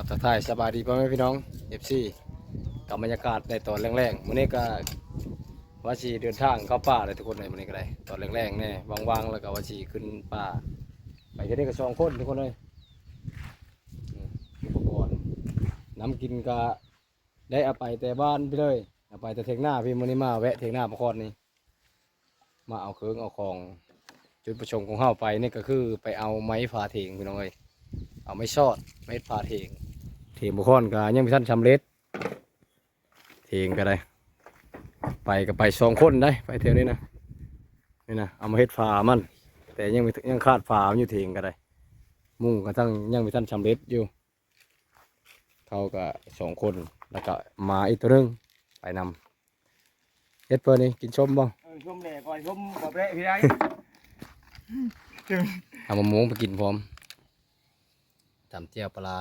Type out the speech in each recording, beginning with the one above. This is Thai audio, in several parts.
กับทักทายสบายดีพ่อแม่พี่น้องเอฟซีกับบรรยากาศในตอนแรงๆมื้อนี้ก็ว่าชีเดินทางเข้าป่าเลยทุกคนเลยมื้อนี้ก็ได้ตอนแรงๆแน่ว่างๆแล้วก็ว่าชีขึ้นป่า ไปที่นี่ก็สองคนทุกคนเลยอุปกรณ์น้ำกินก็ได้เอาไปแต่บ้านไปเลยเอาไปแต่เทงหน้าพี่มื้อนี้มาแวะเทงหน้าประคอนนี่มาเอาเครื่องเอาของจุดประสงของเฮาไปนี่ก็คือไปเอาไม้ฝาเถงพี่น้องเอ้ยเอาไม่ชอดไม่พาเทง เทงบุคอนก็ยังไม่ทันชำเร็จเทงก็ได้ ไปก็ไปสองคนได้ ไปเที่ยวนี้นะนี่นะเอามาเฮ็ดฝามัน แต่ยังไม่ยังขาดฝามันอยู่เทงก็ได้ มุ่งก็ตั้งยังไม่ทันชำเร็จอยู่เขาก็สองคนแล้วก็มาอีกตัวหนึงไปนำเฮ็ดเพื่อนี่กินชมบ่เออชมแหล่ก่อนชมขอบแหล่พี่ได้เอามะม่วงไปกินพร้อมตำเจียวปลาร้า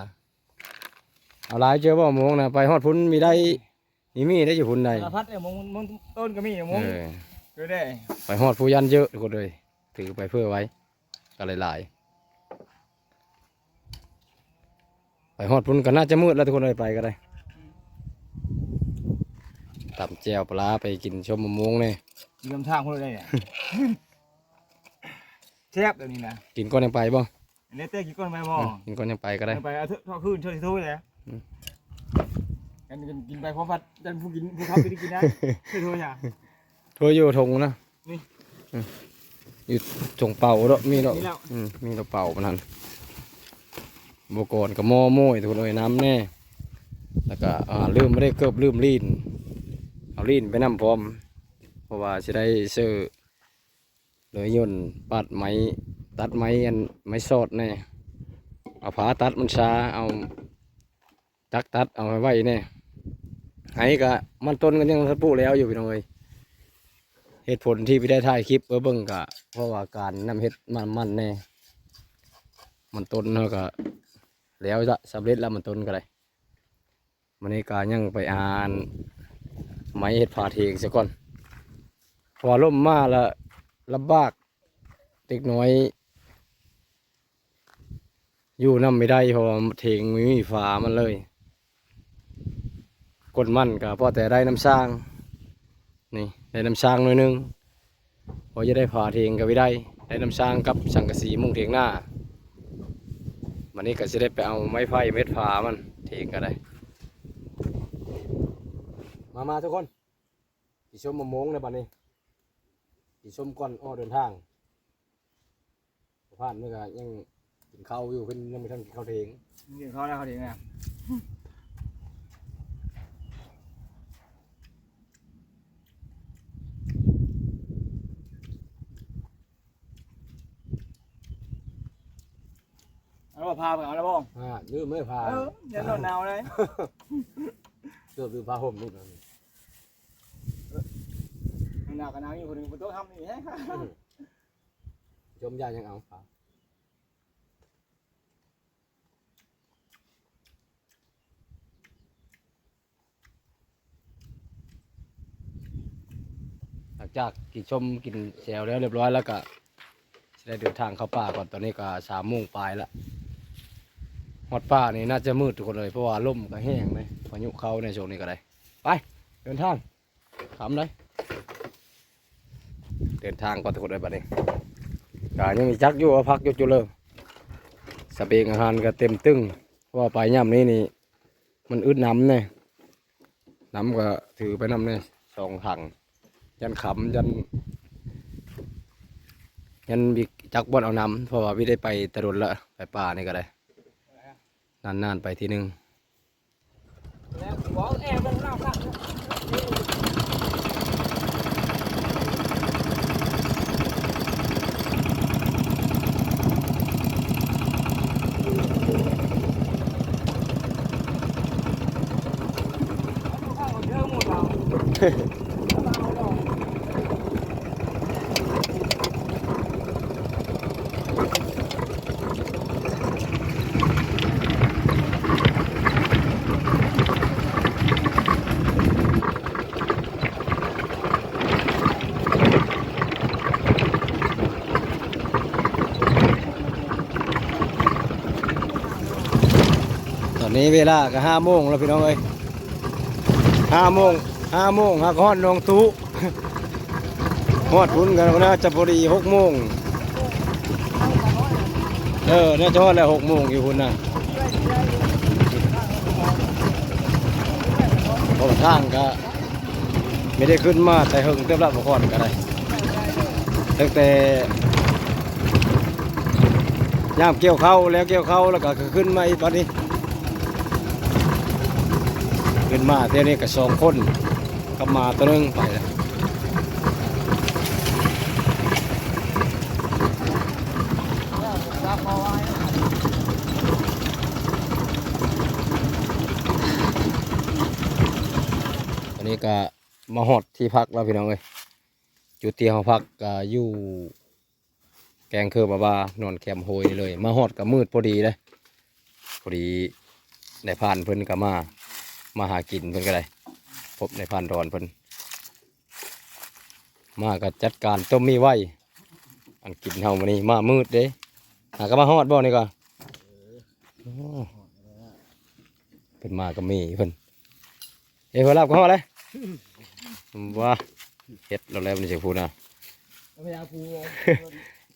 เอาหลายเจอบ่มะม่วงนะไปฮอดพุ่นมีได้มีมีได้อยู่พุ่นใดสารพัดเนี่ยมงมงต้นก็มีมงเออดูได้ไปฮอดผู้ยันเยอะทุกคนเลยถือไปเพื่อไว้ก็หลายๆไปฮอดพุ่นก็น่าจะมืดแล้วทุกคนเลยไปก็ได้ตำเจียวปลาร้าไปกินชมมะม่วงเนี่ยยืมทางคนเลยเนี่ยแซ่บเดี๋ยวนี้นะกินก้อนยังไปบ่อันนี้เต้กินก้อนไปบ่อืมกินก้อนยังไปก็ได้ไปเอาเถอะทอดขึ้นช่วยทุยเลยอืม กันกินไปพร้อมพัดจันผู้กินผู้ขับไปได้กินได้ช่วยทุยอะทั่วอยู่ทงนะนี่อืมอยู่จงเป่าดอกมีดอกนี่แล้วอืมมีดอกเป่ามันนั่นโบกอนกับหม้อโม่ยทุกคนเลยน้ำแน่ แล้วก็อ่าลืมไม่ได้เกิบลืมลีนเอาลีนไปน้ำพร้อม เพราะว่าจะได้ซื้อเลยยนต์ปัดไม้ตัดไม้อันไม้สอดแน่เอาผาตัดมันช้าเอา จักตัดเอาไว้ไว้แน่ไห้ก็มันต้นกันยังทัดปูแล้วอยู่พี่น้องเอ้ยเหตุผลที่พี่ได้ถ่ายคลิปเออเบิ่งกะเพราะว่าการนำเฮ็ดมันมันแน่มันต้นเนาะก็แล้วจะสำเร็จแล้วมันต้นก็ได้มันนี้ก็ยังไปอ่าน ไม้เฮ็ดผาเทงซะก่อนพอล่มมาล้วลำบากเด็กน้อย อยู่น้ำไม่ได้เพราะเทงไม่มีฝามันเลย กดมันก็พอแต่ได้น้ำสร้างนี่ได้น้ำสร้างหน่อยนึงพอจะได้ผ่าเทงก็ไม่ได้ได้น้ำสร้างกับสังกะสีมุงเทงหน้าวันนี้ก็จะได้ไปเอาไม้ไผ่เม็ดฝามันเทงก็ได้ มามาทุกคนที่ชมมะม่วงในบัดนี้ที่ชมก่อนอ้อเดินทางผ่านเมื่อก็ยังกินข้าวอยู่เพิ่นยังไม่ทันกินข้าวเทงกินเขาแล้วเขาดีนะเอา แล้วพาไปเอาแล้วบ้องอ่าลืมไม่พาเออเดี๋ยวหนาวหนาวเลยเกือบลืมพาห่มลูกนั่นหนาวกันหนาวอยู่คนหนึงคนโต๊ะทำนี่ฮะชมยายังเอาพาหลังจากกินชมกินแซวแล้วเรียบร้อยแล้วก็จะได้เดินทางเข้าป่าก่อนตอนนี้ก็สามโมงปลายละ ฮอดป่านี่น่าจะมืดทุกคนเลยเพราะว่าลมก็แห้งเลยพายุเข้าในช่วงนี้ก็ได้ไปเดินทางขำเลยเดินทางก่อนทุกคนเลยบัดนี้ก็ยังมีจักอยู่ว่าพักอยู่จุเลยสเปงอาหารก็เต็มตึ้งเพราะว่าไปย่ำนี้นี่ มันอึดน้ำเนี่ยน้ำก็ถือไปน้ำเนี่ยสองถังยันขำยันยันบิจักบอนเอาน้ำเพราะว่าพี่ได้ไปตะดนละไปป่านี่ก็ได้ นานๆไปทีนึงแล้ นี้เวลาก็ห้าโมงแล้วพี่น้องเอ้ยห้าโมงห้าโมงฮักฮอดนองตุฮอดพุ่นกันนะจะพอดีหกโมงเออน่าจะฮอดแล้วหกโมงอยู่พุ่นน่ะเพราะว่าทางก็ไม่ได้ขึ้นมาแต่หึงเต็มรับมาก่อนก็ได้ตั้งแต่ย่ามเกี่ยวเข้าแล้วเกี่ยวเข้าแล้วก็ขึ้นมาอีกตอนนี้ ขึ้นมาเที่ยวนี้ก็สองคนก็มาตัวนึงไปแล้วตอนนี้ก็มาหอดที่พักแล้วพี่น้องเอ้ยจุดเที่เราพักก็อยู่แกงคือบาบานอนแคมป์โฮยเลย มาหอดก็มืดพอดีเลยพอดีในพานเพิ่นก็มา มาหากินเพิ่นก็ได้พบในพานรอนเพิ่นมาก็จัดการต้มมีไว้ อันกินเฮามานี่มามืดเด้หาก็มาหอดบ่นี่ก็โอ้เพิ่นมาก็มีเพิ่นเฮ้ยพอรับก็ฮอดเลยว้าเฮ็ดเราแล้วมันจะพูดนะไม่อยากปู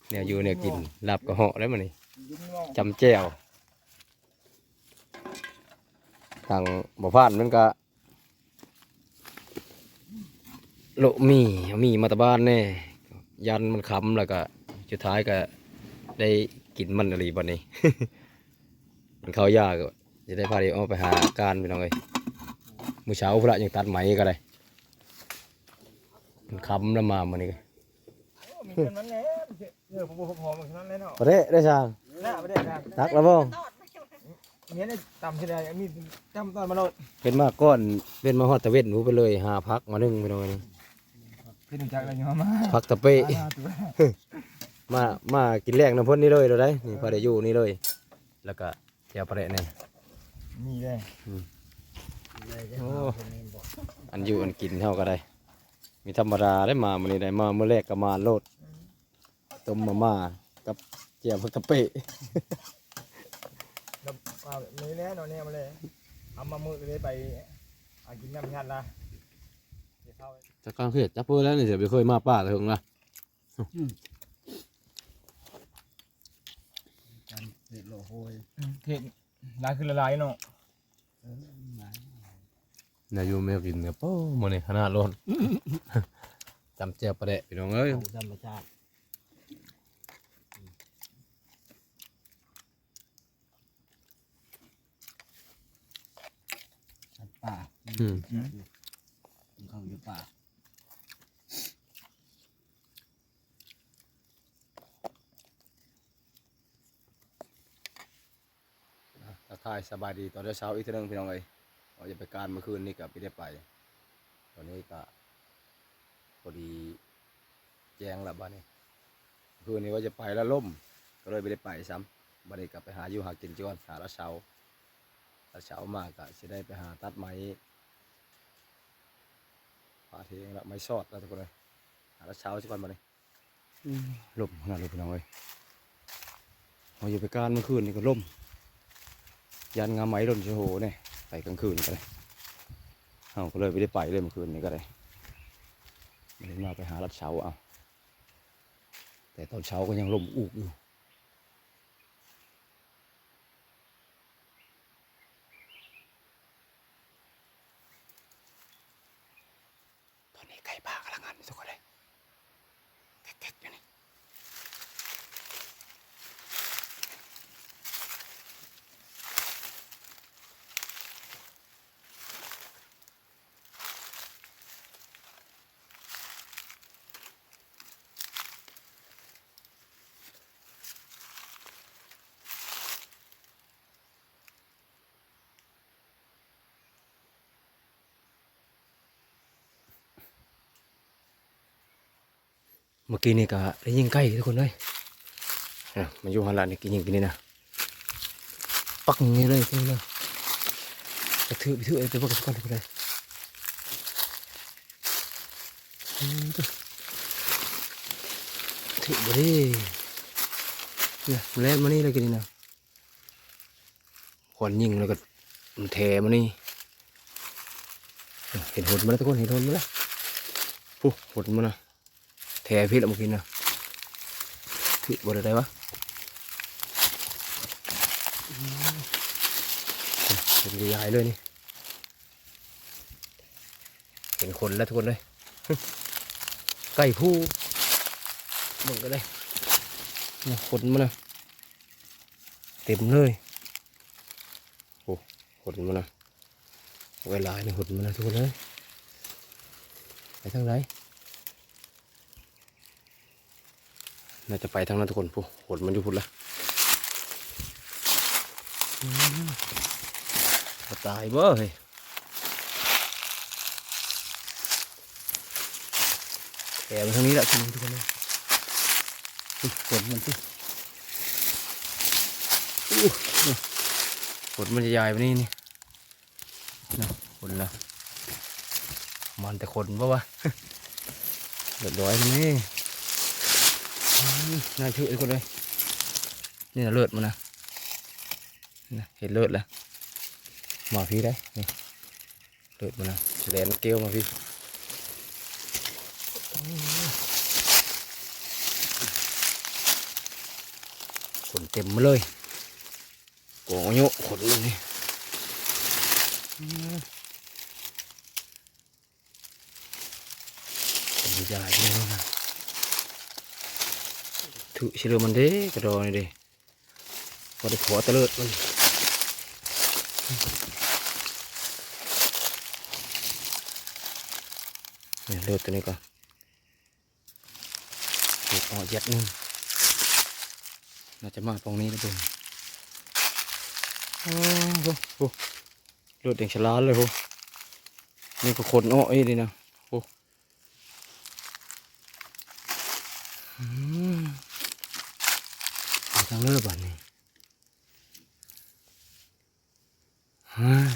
เนี่ยอยู่เนี่ยกินรับก็เหาะแล้วมันนี่ยิ้มงอกจำแจ้ว ทางบ่พลาดมันก็โละมีเอามีมาตะบ้านแน่ยันมันค้ำแล้วก็สุดท้ายก็ได้กินมันอะไรบัดนี้ มันเข้ายากก็จะได้พา đi เอาไปหาการพี่น้องเอ้ยมื้อเช้าพระยังตัดไหมก็ได้มันค้ำแล้วมามันนี่ก็มีเงินมันแน่เออผมผมหอมเหมือนนั้นเลยเนาะประเทศได้ช่างหน้าไม่ได้ครับตักแล้วบ่ เนี้ยต่ำที่ใดมีจำตอนมาโลดเป็นมาก้อนเป็นมาฮอดตะเวนหนูไปเลยหาพักมาหนึ่งพี่น้องนี่พี่หนุ่มจักอะไรอยู่มาพักตะเปะมามากินแรกน้ำพ่นนี่เลยเราได้นี่พาได้อยู่นี่เลย แล้วก็เดี๋ยวประเดะเนี่ยมีเลยโอ้อันอยู่อันกินเท่าก็ได้ มีธรรมดาได้มามันนี่ได้มาเมื่อแรกก็มาโลดต้มมาม่ากับเจียวพักตะเปะ แล้วอ่ามีแน่นอนเนี่ยมาเลยเอามามือเลยไปอากินน้ำยันละเดี๋ยวเข้าไปจากการเครียดจับเพื่อแล้วนี่เสียไปเคยมาป้าถึงละเทศลายคือละลายเนาะนายอยู่ไม่กินเนี่ยโป้มันนี่ขนาดร้อน จำเจียวประเดะพี่น้องเอ้ยธรรมชาติสัตว์ป่า อืมเขาอยู่ป่าทักทายสบายดีตอนเช้าอีกทีหนึงพี่น้องเอ้ยเราจะไปการเมื่อคืนนี่กับไม่ได้ไป ตอนนี้ก็พอดีแจ้งแล้วบ้านนี้คืนนี้ว่าจะไปแล้วล่ม ก็เลยไม่ได้ไปซ้ำบ้านนี้กลับไปหาอยู่หากินจ้อนหาละเช้าละเช้ามากก็จะได้ไปหาตัดไม้ ป่าเทงละไม้ซอดแล้วทุกคนเลยหาละเช้าสักวันบ้านนี้ล่มขนาดเลยพี่น้องเอ้ยเราอยู่ไปการเมื่อคืนนี่ก็ล่ม ยันงาไหมหล่นเชโหเนี่ยไปกลางคืนก็เลยเอาก็เลยไม่ได้ไปเลยเมื่อคืนนี้ก็เลยไม่ได้มาไปหาลัดเช้าเอาแต่ตอนเช้าก็ยังลมอูกอยู่ตอนนี้ไก่ป่ากำลังหันทุกคนเลยแก๊กๆอยู่นี่ เมื่อกี้นี่ก็ได้ยิงไก่ทุกคนเลยมาอยู่หันหลังนี่กินยิงกินนี่นะปักนี้เลยทีนี้เลยกระถือไปถือไอ้ตัวพวกกันทุกคนเลยถือบ่ได้เนี่ยมันแล่นมานี่เลยกินนี่นะขวัญยิงแล้วก็มันแทมานี่เห็นหดมันแล้วทุกคนเห็นหดมันแล้วปุ๊หดมันนะแทพี่ละ เมื่อกี้นะพี่บนอะไรวะอืมเป็นใหญ่เลยนี่เห็นคนแล้วทุกคนเลยไก่ผู้มึงก็ได้นี่ยขนมันนะเต็มเลยโอ้ขนมันนะเวลาเนี่ยขนมันนะทุกคนเลยไปทางไหน น่าจะไปทางนั้นทุกคนผู้ขนมันอยู่พุ่นละตายบ้อเฮ้ยแกมทางนี้แหละทุกคนทุกคนเลยฝนมันสิอู้ฝนมันจะใหญ่ไปนี่นี่นะฝนละมันแต่คนปะวะเดือดร้อยมัน นี่อืมน่าชื่อไอ้คนเลยนี่นะเลือดมันนะนะเห็นเลือดแล้วมาพี่ได้นี่เลือด มันนะแหลนเกลียวมาพี่ขนเต็มมาเลยโกงโยขนเลยนี่อืมเป็นใหญ่เลยนะถือเชื่อมันเด้กระดดนี่เด้พอได้ขอตะเลิดมันนี่เลือดตัวนี้ก่อนเด็กอ่อเย็ดนึงน่าจะมาตรงนี้นะเพื่อนโอ้โหเลือดแดงฉลาดเลยโหนี่ก็คนอ้อยดีนะโอ้อืม เอาทางเลือดบ้านนี้เฮ้ย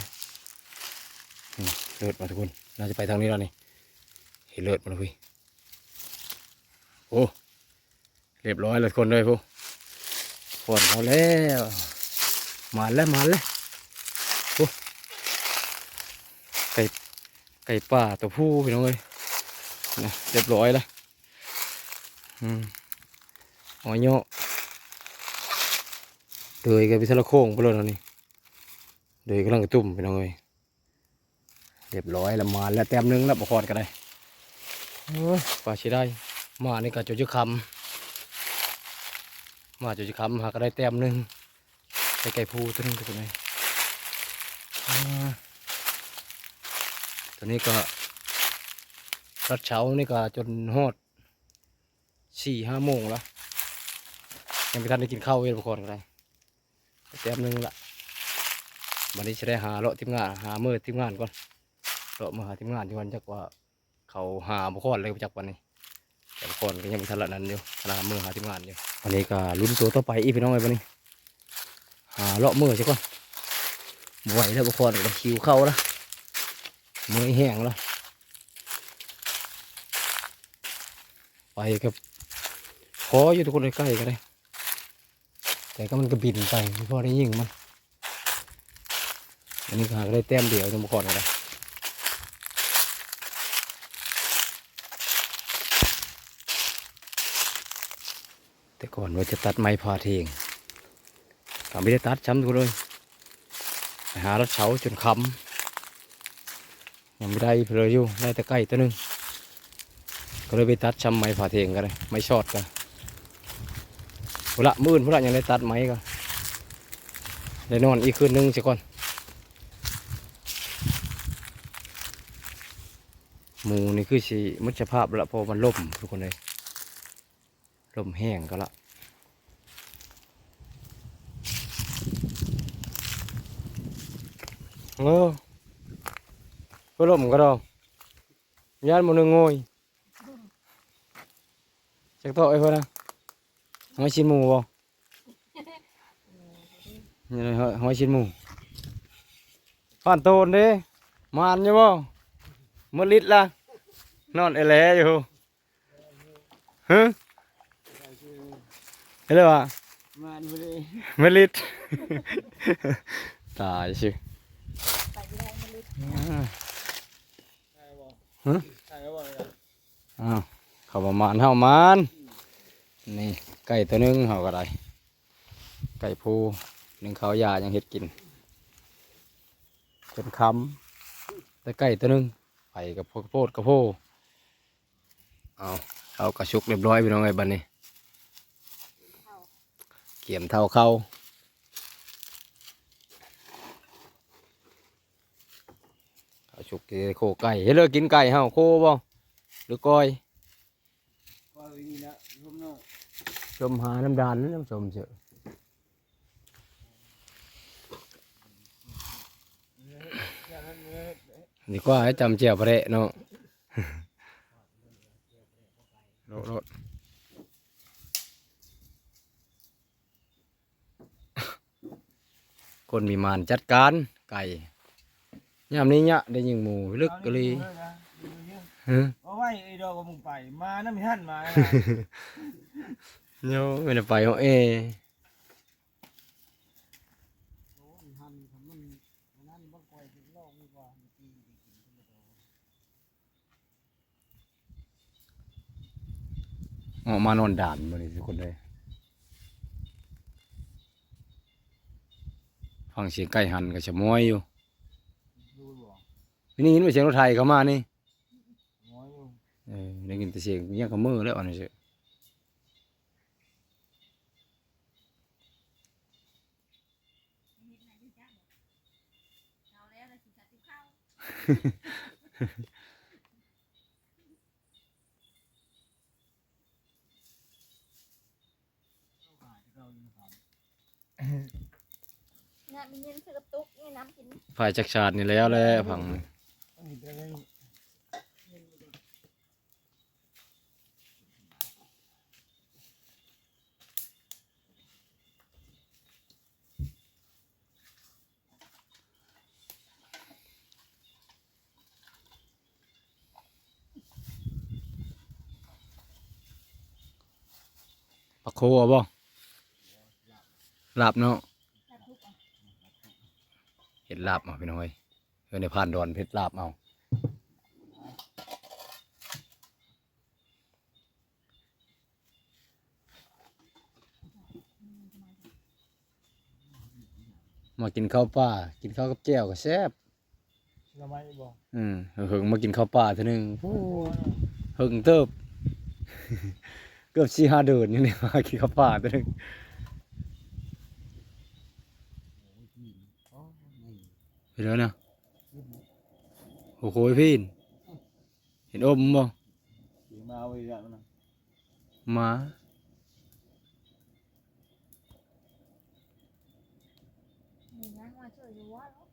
นี่เลือดมาทุกคนน่าจะไปทางนี้แล้วนี่เห็นเลือดมาแล้วพี่โอ้เรียบร้อยเลยคนเลยพวกฝนเอาแล้วมาแล้วมาแล้วโอ้ไก่ไก่ป่าตัวผู้พี่น้องเอ้ยนะเรียบร้อยแล้วอืมอ๋อยเนาะ เดยกันไปทะละโค้งไปเลยนะนี่เดยกำลังกระตุ่มพี่น้องเอ้ยเรียบร้อยแล้วมาแล้วแต้มนึงแล้วประคอนกันได้โอ้ยป่าชิได้ มาในี่ก็จุดจุคำมาจะจะคำหากได้แต้มนึงไก่ไก่พูตัวนึงตัวไหนอ่าตัวนี้ก็รัดเช้านี่ก็จนฮอดสี่ห้าโมงแล้วยังไม่ทันได้กินข้าวเวรก่อนก็ได้ แต้มหนึ่งละวันนี้จะได้หาเลาะทีมงานหาเมื่อทีมงานก่อนเลาะมาหาทีมงานที่วันจักว่า เขาหาบุคคลเลยจักวันนี้แต่ละคนก็ยังมีทันละนั้นอยู่ขณะมือหาทีมงานอยู่วันนี้ก็ลุ้นตัวต่อไปอีพี่น้องไอ้วันนี้หาเลาะมือใช่ก่อนไหวแล้วบางคนก็คิวเข้าล้วมือแห้งแล้วไปกับขออยู่ทุกคนใกล้ๆก็ได้ แต่ก็มันก็บินไปไม่พอได้ยิงมัน อันนี้หากได้แต้มเดียวจังบางคนก็ได้แต่ก่อนว่าจะตัดไม้พาเทงก็ไม่ได้ตัดช้ำทุกเลยไปหารถเฉาจนคำยังไม่ได้เลยอยู่ได้แต่ใกล้ตัวนึง ก็เลยไปตัดช้ำไม้พาเทงกันเลย ไม้ชอดกัน พละมื่นพละยังได้ตัดไม้กันได้นอนอีกคืนหนึงสิก่อนหมูนี่คือสิมุชภาพละพอมันล่มทุกคนเลยลมแห้งก็ละเออก็ลมก็ดอกยานมันงงอยจักโตะไอ้เพื่อนนะ หอยชิ้นหมูบ่นี่เลยหอยชิ้นหมูผ่านโตนเด้มานอยู่บ่มดลิดละนอนไอ้แหลอยู่ฮะเห็นเลยวะมันไม่ได้ไม่ลิดตายชิไปไม่ได้มันลึกอ่าใช่บ่ฮะใช่บ่เนี่ยอ้าวเขาประมาณเท่ามันนี่ ไก่ตัวหนึงเขาก็ได้ ไก่ผูหนึ่งเขาวยายังเฮ็ดกินเป็นคำแต่ไก่ตัวหนึงไปกับพวกโพดกับโพเอาเอากระชุกเรียบร้อยพี่น้องไอ้บันนี้เกี่ยมเท่าเข้าเอาชุกโคไก่เฮ้ยเลิกกินไก่เฮาโคบ่หรือก้อยว่าวินี่นะ ชมหาน้ำดานน้ำชมเฉอะอย่างนั้นเนี่ยดีกว่าให้จำเจียวประเดะเนาะโลดโลดคนมีมานจัดการไก่ยามนี้เนี่ยได้ยิงหมูลึกกะลีฮะว่าไว้ไอ้ดอกก็มึงไป มาน้ำมีหั่นมา นะเนาะไม่ได้ไปเอาเอโอ้ยหันทำมันมันนั่นบ่ก่อยถึงโลกนี่ว่ามันปีดีกินขึ้นมาโตออกมานอนด่านมาเลยทุกคนเลยฟังเสียงไก่หันกับชะมอยอยู่ดูบ่นี่ได้ยินว่าเสียงรถไทยเข้ามานี่หมออยู่เออได้ยินแต่เสียงเงี้ยกับมือแล้วอันนี้เสีย เอาแล้วนะสิจัดที่ เข้าขายเราอยู่ครับเนี่ยมีเงินซื้อกระตุกนี่น้ำกิน ฝ่ายจักรชาตินี่แล้วแหละพังมันเห็นแต่ยัง ปลาโคเอาบ่ลาบเนาะจัดทุกอะเห็ดลาบเอาพี่น้องเอ้ยเออในผ่านดอนเพชรลาบเอามากินข้าวป่ากินข้าวกับแจ่วก็แซ่บทำไมบ่อืมเฮิงมากินข้าวป่าเท่านึงโอ้เฮิงเติบ เกือบสี่ห้าเดือนนี่เนี่ยมากินข้าวป่าเท่านึงโอ้นี่ไปแล้วนะโอ้โหพี่นเห็นอมบ่เสียงมาเอาไว้อย่างนั้นนะหมามีงานมาช่วยอยู่ว่าแล้ว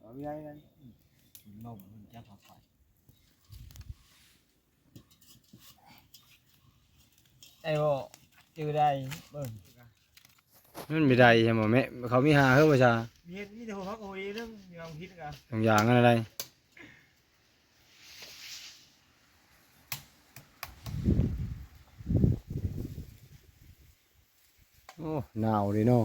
เอาไว้อย่างนั้นมันลมมันจะพักไป ไอ้บ่จือได้เบิ่งมันไม่ได้ใช่ไหมแม่เขามีหาเฮ้ยประชามีมีแต่หัวพักโอ้ยเรื่องมีความคิดกันสองอย่างกันอะไรโอ้หนาวดิเนาะ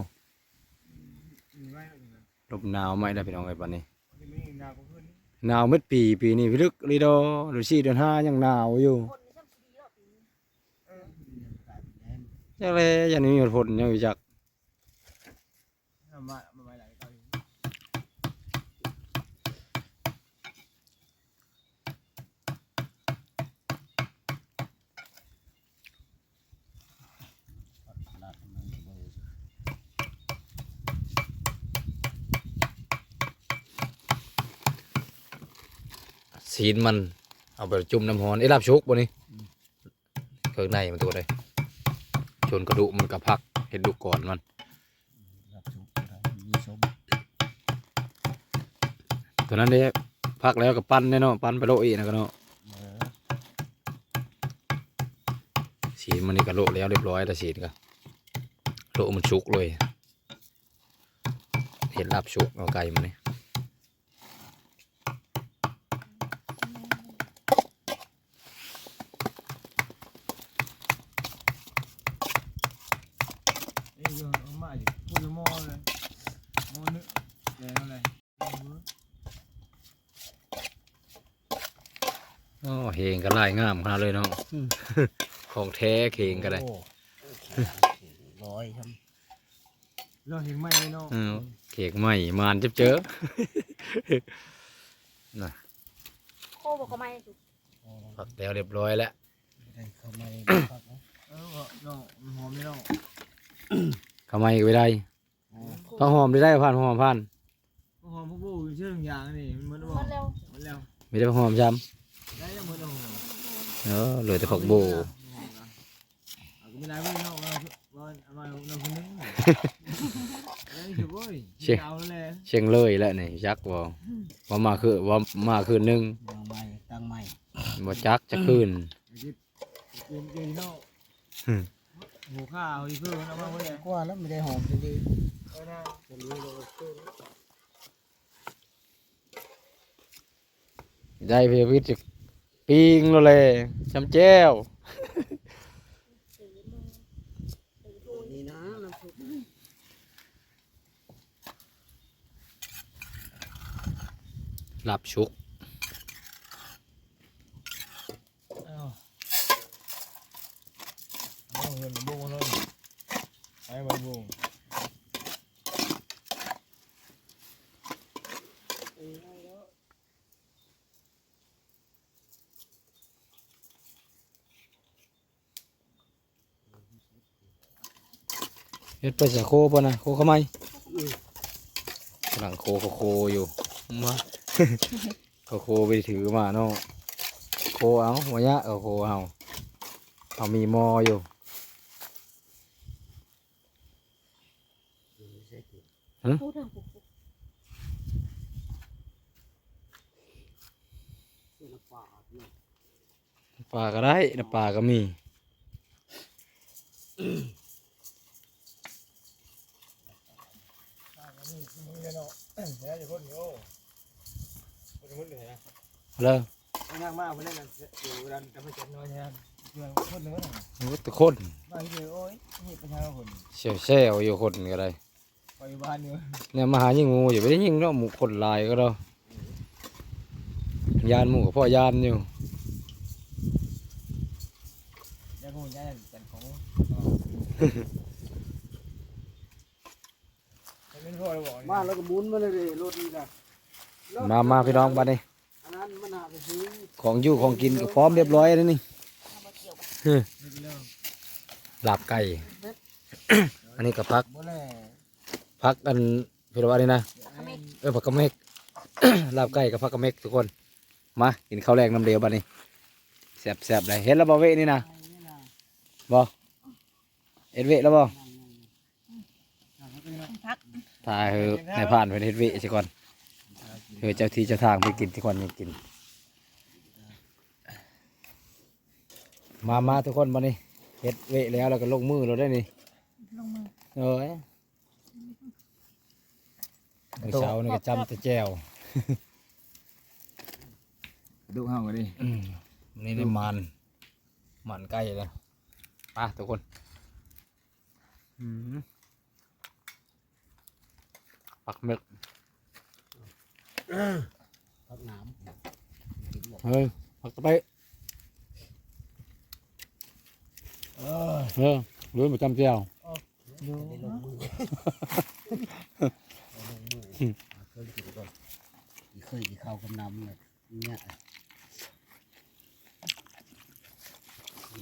ลมหนาวไหมได้พี่น้องไอ้ปันนี้มันจะมีหนาวกว่าขึ้นหนาวเม็ดปีปีนี้พี่ลึกลีโดหรือสี่เดือนห้ายังหนาวอยู่ จังเลยยังนี้มีฝนยังอยู่จักเอามามาไว้หลายเก้าอยู่ขนาดมันเลยสีนมัน เอาไปจุ่มน้ำหอนไอ้ลาบชุกบนนี้เครื่องในมันตัวเลย ชนกระดูกมันกระพักเห็นดูก่อนมันตัวนั้นเนี่ยพักแล้วก็ปั้นเนอนปั้นไปโลอีกนะก็เนาะเออสีมันนี่ก็โลแล้วเรียบร้อยแต่สีก็โลมันชุกเลยเห็นลาบชุกเอาไก่มันนี่ เอ้ยเอามาอยู่พูดละหมอเลยหมอนึกแกงอะไร อ๋อ เฮงก็ไล่งามขนาดเลยเนาะอืมของแท้เฮงก็ได้โอ้ร้อยครับเราเห็นไหมเนาะเออเค้กใหม่มานจับเจอน่ะโคบอกเขาไม่ถูกผักแล้วเรียบร้อยแล้วได้เข้ามาในพักนะเออเนาะมันหอมไม่เนาะทำไมก็ไม่ได้ผักหอมได้ได้ผ่านหอมผ่านมันหอมพวกบูเชื่ออย่างนี่มันเหมือนหมว่าดแล้วมันแล้วไม่ได้ผักหอมช้ได้ยังเหมือนเราำ เออเหลือแต่ผักโบเนาะเราเราเราเราคนนึงได้ถือว่าเชียงเลยแหล้วนี่จักว่าว่ามาคือว่ามาคืนหนึงวางไม้ตั้งไม้บ่จักจะคืนหูข้าวอีเพื่อนเอามาเพื่อนกว่าแล้วไม่ได้หอมดีเออนะๆจะรู้เลยว่าเกินได้เพียวิทย์ ปิ้งแล้วเลยจำแจ้วสีมือสีทูนนี่นะน้ำซุปหลับชุกเอาเอาเงินบุ้งเลยไอ้ใบบุ้ง เฮ็ดไปเสียโคป่ะนะโคเข้าไหมกำลังโคโคโคอยู่มาโคโคไปถือมาเนาะโคเอาหัวยะเอาโคเอาเอามีมออยู่พูดถึงปุ๊บเส้นปลาเนี่ยปลาก็ได้น้ำปลาก็มี นี่มึงเนี่ยเนาะเนี่ยจะพูดโอ้พูดพูดเลยนะ เลยไม่ยากมากวันนี้นะเดี๋ยวเวลาจะไปจัดน้อยเนี่ยเพื่อนพูดเนื้อหน่อยโอ้แต่คนบางทีโอ้ยนี่ประชาชนเชี่ยวแซวอยู่คนก็ได้ไปบ้านเนี่ยเนี่ยมาหายิงงูอย่าไปได้ยิงเนาะหมูคนหลายก็ได้ยานหมูกับพ่อยานอยู่ยังคงจะจัดของไม่รู้อะไรบอกมาแล้วก็หมุนมาเลยรถนี่นะมามาพี่น้องมาดิอันนั้ ของอยู่ของกินก็พร้อมเรียบร้อยแล้วนี่เอามาเกี่ยวไม่เป็นเรื่องลาบไก่ อันนี้ก็พักบ่แล่พักอันพี่ว่านี่นะ เออผักกระเมกลาบไก่กับผักกระเมกทุกคน มากินข้าวแรงน้ำเดียวบัดนี้แซ่บแซ่บเลยเห็นแล้วบ่เวะนี่นะไอ้นี่นะบ่เอ็ดเวะแล้วบ่พักถ่ายเฮอในผ่านไปเฮ็ดเวะสิก่อนเฮอเจ้าที่เจ้าทางไปกินสิก่อนยังกิน มามาทุกคนมานี่เฮ็ดเวะแล้วแล้วก็ลงมือเราได้นี่ลงมือเอ้ยมื้อเช้านี่ก็จำแต่แจ้วดูห้างกันดิอืมนี่ได้มัน มันใกล้แล้วไปทุกคนอืมปักเม็ดพักน้ำกินหมดเฮ้ยปักตะไป เออรู้ประจำเจ้าเคยกินก่อนเคยกินข้าวกับน้ำเลยเนี่ย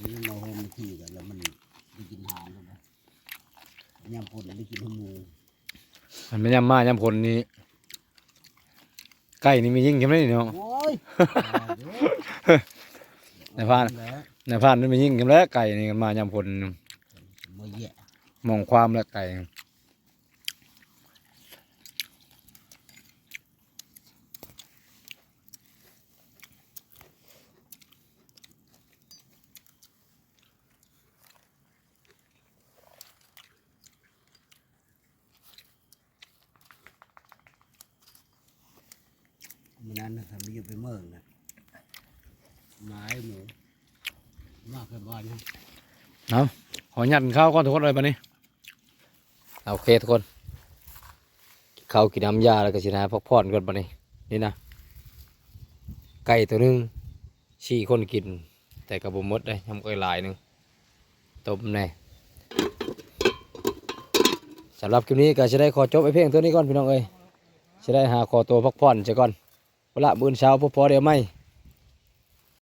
นี่มาโฮมที่กันแล้วมันได้กินหารแล้วนะยำพนได้กินหมูมันไม่ยำมากยำผลนี่ไก่นี่มียิ่งใช่ไหมนี่เนาะโอ้ยในพาน ในพานมันมียิ่งใช่ไหมไก่นี่มายำผลมาแย่มองความแล้วไก่มันนั้นนะครับมีอยู่ไปเมืองนะไม้หมู มากแค่บ้านนะขอหยัดข้าวก่อนทุกคนเลยปะนี้เอาโอเคทุกคนข้าวกินน้ำยาแล้วก็สินะพักผ่อนก่อนปะนี้นี่นะไก่ตัวหนึงชี้คนกิน แต่กระบุมดเลยทำก้อยหลายหนึ่งต้มแน่สำหรับคลิปนี้ก็จะได้ขอจบไอ้เพลงตัวนี้ก่อนพี่น้องเอ้ยจะได้หาขอตัวพักผ่อนจะก่อนเวลาบืนเช้าพอพอเดี๋ยวไม่